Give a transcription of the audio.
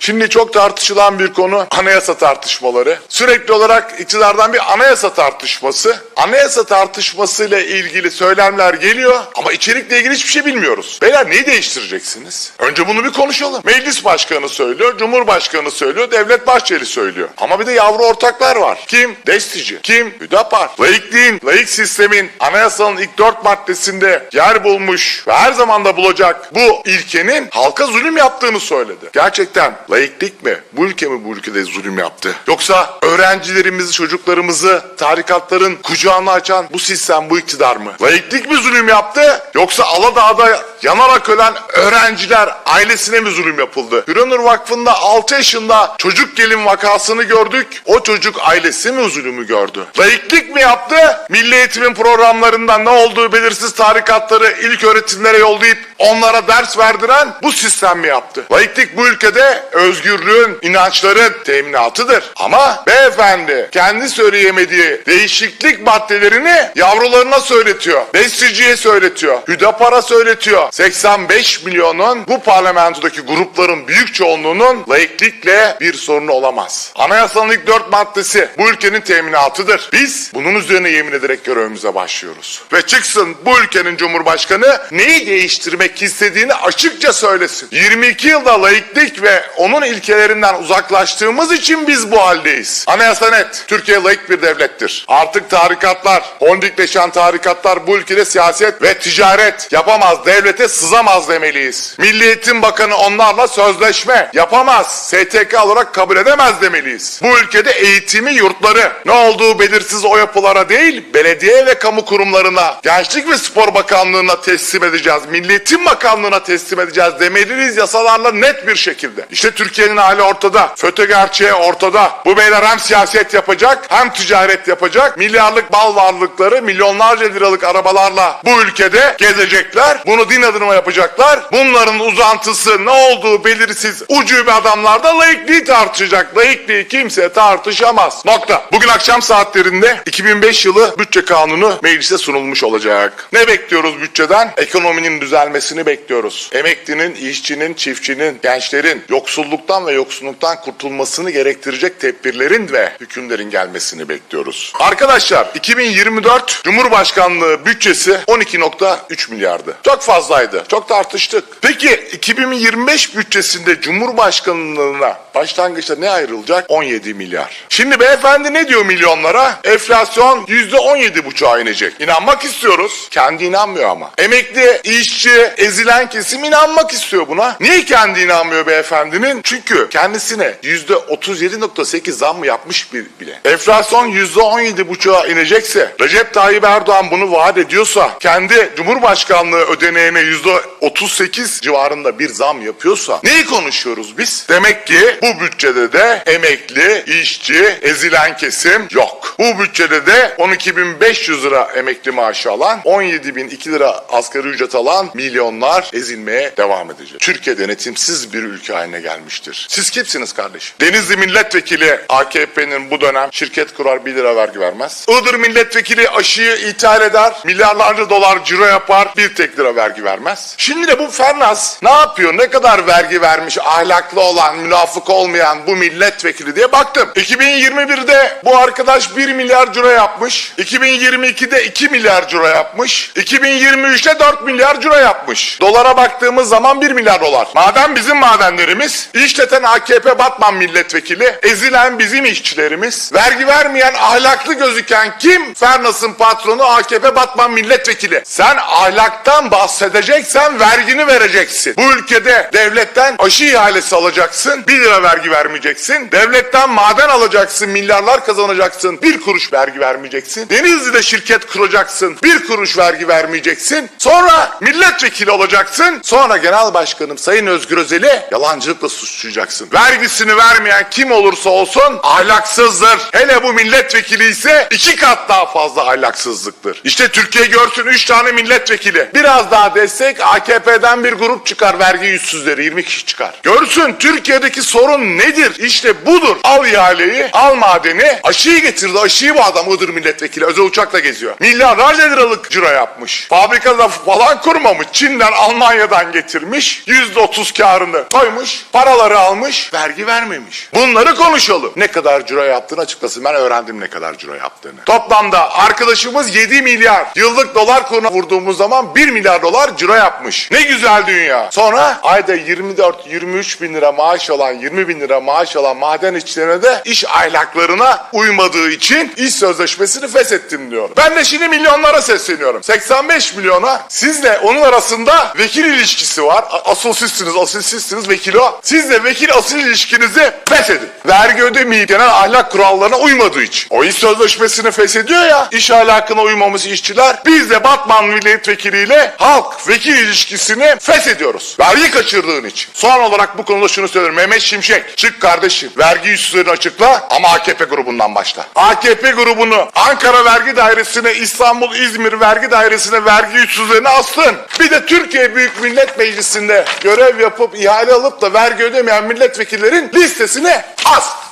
Şimdi çok tartışılan bir konu anayasa tartışmaları. Sürekli olarak iktidardan bir anayasa tartışması. Anayasa tartışmasıyla ilgili söylemler geliyor ama içerikle ilgili hiçbir şey bilmiyoruz. Beyler neyi değiştireceksiniz? Önce bunu bir konuşalım. Meclis başkanı söylüyor, Cumhurbaşkanı söylüyor, Devlet Bahçeli söylüyor. Ama bir de yavru ortaklar var. Kim? Destici. Kim? Hüdapar. Laikliğin, laik sistemin anayasanın ilk dört maddesinde yer bulmuş ve her zaman da bulacak bu ilkenin halka zulüm yaptığını söyledi. Gerçekten laiklik mi? Bu ülke mi bu ülkede zulüm yaptı? Yoksa öğrencilerimizi, çocuklarımızı tarikatların kucağına açan bu sistem, bu iktidar mı? Laiklik mi zulüm yaptı? Yoksa Aladağ'da yanarak ölen öğrenciler ailesine mi zulüm yapıldı? Hürönür Vakfı'nda 6 yaşında çocuk gelin vakasını gördük. O çocuk ailesi mi zulümü gördü? Laiklik mi yaptı? Milli eğitimin programlarından ne olduğu belirsiz tarikatları ilk öğretimlere yollayıp onlara ders verdiren bu sistem mi yaptı? Laiklik bu ülkede özgürlüğün, inançların teminatıdır. Ama beyefendi kendi söyleyemediği değişiklik maddelerini yavrularına söyletiyor. Besticiye söyletiyor. Hüdapar'a söyletiyor. 85 milyonun bu parlamentodaki grupların büyük çoğunluğunun laiklikle bir sorunu olamaz. Anayasanın ilk dört maddesi bu ülkenin teminatıdır. Biz bunun üzerine yemin ederek görevimize başlıyoruz. Ve çıksın bu ülkenin cumhurbaşkanı neyi değiştirmek istediğini açıkça söylesin. 22 yılda laiklik ve onun ilkelerinden uzaklaştığımız için biz bu haldeyiz. Anayasa net. Türkiye laik bir devlettir. Artık tarikatlar, hondikleşen tarikatlar bu ülkede siyaset ve ticaret yapamaz. Devlete sızamaz demeliyiz. Milli Eğitim Bakanı onlarla sözleşme yapamaz. STK olarak kabul edemez demeliyiz. Bu ülkede eğitimi yurtları ne olduğu belirsiz o yapılara değil belediye ve kamu kurumlarına, Gençlik ve Spor Bakanlığı'na teslim edeceğiz. Milli Eğitim Bakanlığı'na teslim edeceğiz demeliyiz yasalarla net bir şekilde. İşte Türkiye'nin hali ortada. FETÖ gerçeği ortada. Bu beyler hem siyaset yapacak hem ticaret yapacak. Milyarlık bal varlıkları milyonlarca liralık arabalarla bu ülkede gezecekler. Bunu din adına yapacaklar. Bunların uzantısı ne olduğu belirsiz ucube adamlar da laikliği tartışacak. Laikliği kimse tartışamaz. Nokta. Bugün akşam saatlerinde 2005 yılı bütçe kanunu meclise sunulmuş olacak. Ne bekliyoruz bütçeden? Ekonominin düzelmesini bekliyoruz. Emeklinin, işçinin, çiftçinin, gençlerin yoksulluktan ve yoksulluktan kurtulmasını gerektirecek tedbirlerin ve hükümlerin gelmesini bekliyoruz. Arkadaşlar 2024 Cumhurbaşkanlığı bütçesi 12.3 milyardı. Çok fazlaydı. Çok tartıştık. Peki 2025 bütçesinde Cumhurbaşkanlığına başlangıçta ne ayrılacak? 17 milyar. Şimdi beyefendi ne diyor milyonlara? Enflasyon %17,5'a inecek. İnanmak istiyoruz. Kendi inanmıyor ama. Emekli, işçi, ezilen kesim inanmak istiyor buna. Niye kendi inanmıyor beyefendinin? Çünkü kendisine %37,8 zam mı yapmış bir bile. Enflasyon %17,5'a inecekse, Recep Tayyip Erdoğan bunu vaat ediyorsa, kendi Cumhurbaşkanlığı ödeneğine %38 civarında bir zam yapıyorsa, neyi konuşuyoruz biz? Demek ki bu bütçede de emekli, işçi, ezilen kesim yok. Bu bütçede de 12.500 lira emekli maaşı alan, 17.002 lira asgari ücret alan milyonlar ezilmeye devam edecek. Türkiye denetimsiz bir ülke haline gelmiştir. Siz kimsiniz kardeşim? Denizli milletvekili AKP'nin bu dönem şirket kurar 1 lira vergi vermez. Iğdır milletvekili aşıyı ithal eder, milyarlarca dolar ciro yapar, bir tek lira vergi vermez. Şimdi de bu Fernaz ne yapıyor? Ne kadar vergi vermiş ahlaklı olan, münafık olmayan bu milletvekili diye baktım. 2021'de bu arkadaş 1 milyar ciro yapmış. 2022'de 2 milyar ciro yapmış. 2023'te 4 milyar ciro yapmış. Dolara baktığımız zaman 1 milyar dolar. Madem bizim madenlerimiz, işleten AKP Batman milletvekili, ezilen bizim işçilerimiz, vergi vermeyen ahlaklı gözüken kim? Fernas'ın patronu AKP Batman milletvekili. Sen ahlaktan bahsedeceksen vergini vereceksin. Bu ülkede devletten aşı ihalesi alacaksın, 1 lira vergi vermeyeceksin. Devletten maden alacaksın, milyarlar kazanacaksın, bir kuruş vergi vermeyeceksin. Denizli'de şirket kuracaksın, bir kuruş vergi vermeyeceksin. Sonra milletvekili olacaksın. Sonra genel başkanım Sayın Özgür Özel'i yalancılıkla suçlayacaksın. Vergisini vermeyen kim olursa olsun ahlaksızdır. Hele bu milletvekili ise iki kat daha fazla ahlaksızlıktır. İşte Türkiye görsün 3 tane milletvekili. Biraz daha destek AKP'den bir grup çıkar vergi yüzsüzleri 20 kişi çıkar. Görsün Türkiye'deki sorun nedir? İşte budur. Al ihaleyi, al madeni. Aşıyı getirdi. Aşıyı bu adam Iğdır milletvekili. Özel uçakla geziyor. Milyarlarca liralık ciro yapmış. Fabrikada falan kurmamış. Çin'den, Almanya'dan getirmiş. %30 karını koymuş. Para paraları almış, vergi vermemiş. Bunları konuşalım. Ne kadar ciro yaptığını açıklasın. Ben öğrendim ne kadar ciro yaptığını. Toplamda arkadaşımız 7 milyar. Yıllık dolar kuruna vurduğumuz zaman 1 milyar dolar ciro yapmış. Ne güzel dünya. Sonra ayda 24-23 bin lira maaş alan, 20 bin lira maaş alan maden işçilerine de iş ahlaklarına uymadığı için iş sözleşmesini feshettim diyor. Ben de şimdi milyonlara sesleniyorum. 85 milyona sizle onun arasında vekil ilişkisi var. Asıl sizsiniz, asıl sizsiniz vekil o. Sizle vekil asıl ilişkinizi feshedin. Vergi ödemeyip genel ahlak kurallarına uymadığı için. O iş sözleşmesini feshediyor ya, iş ahlakına uymamış işçiler. Biz de Batman milletvekiliyle halk vekil ilişkisini feshediyoruz. Vergi kaçırdığın için. Son olarak bu konuda şunu söylüyorum. Mehmet Şimşek çık kardeşim. Vergi yüzsüzlüğünü açıkla ama AKP grubundan başla. AKP grubunu Ankara Vergi Dairesi'ne, İstanbul, İzmir Vergi Dairesi'ne vergi yüzsüzlüğünü astın. Bir de Türkiye Büyük Millet Meclisi'nde görev yapıp ihale alıp da vergi ödemeyen milletvekillerin listesine as.